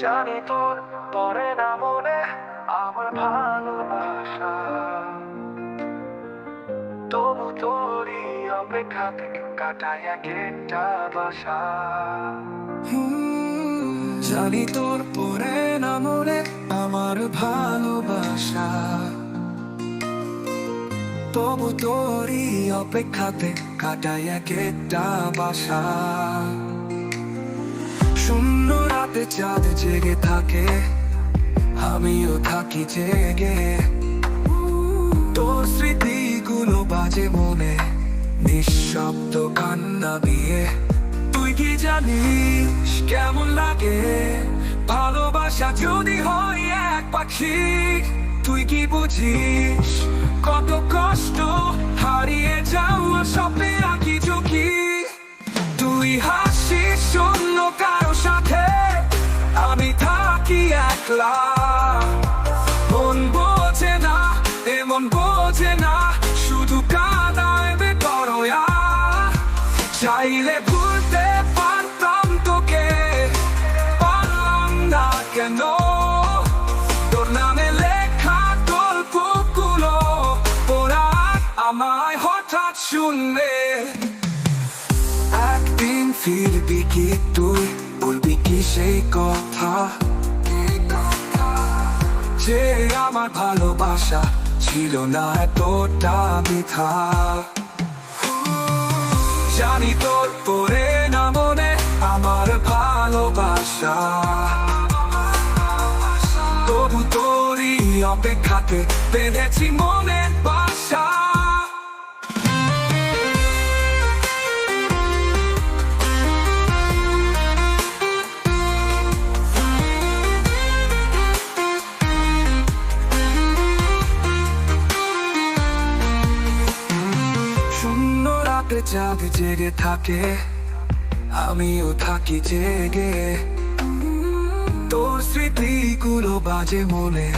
জানি তোর পরে না মনে আমার ভালোবাসা। তবু তোরই অপেক্ষাতে কাটায় এক একটা বাসা। জানি তোর পরে না মনে আমার ভালোবাসা। তবু তোরই অপেক্ষাতে কাটায় এক একটা বাসা। রাতে চাঁদ জেগে থাকে, আমিও থাকি জেগে। তোর স্মৃতিগুলো বাজে মনে, নিঃশব্দ কান্না দিয়ে। তুই কি জানিস কেমন লাগে? ভালোবাসা যদি হয় এক পাখি, তুই কি বুঝিস কত কষ্ট ভুলতে পারতাম তোকে। না কেন? তোর নামে লেখা গল্পগুলো ওরা আমায় হঠাৎ শুনলে। একদিন ফিরবি কি তুই? বলবি কি সেই কথা? যে আমার ভালোবাসা ছিল না এতটা বৃথা ভালোবাসা তবু তোরই অপেক্ষাতে বেঁধেছি মনের বাসা। রাতে চাঁদ জেগে থাকে আমিও থাকি জেগে। তোর স্মৃতিগুলো বাজে মনে,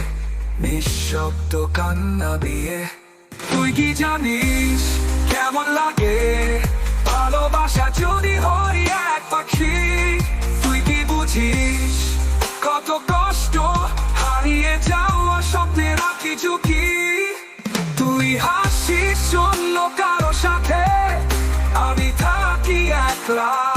নিঃশব্দ কান্না দিয়ে। তুই কি জানিস কেমন লাগে? ভালোবাসা যদি হয় এক পাখি, তুই কি বুঝিস কত কষ্ট? হারিয়ে যাওয়া স্বপ্নে রাখি ঝুঁকি তুই হাসিস অন্য কারও সাথে, আমি থাকি একলা।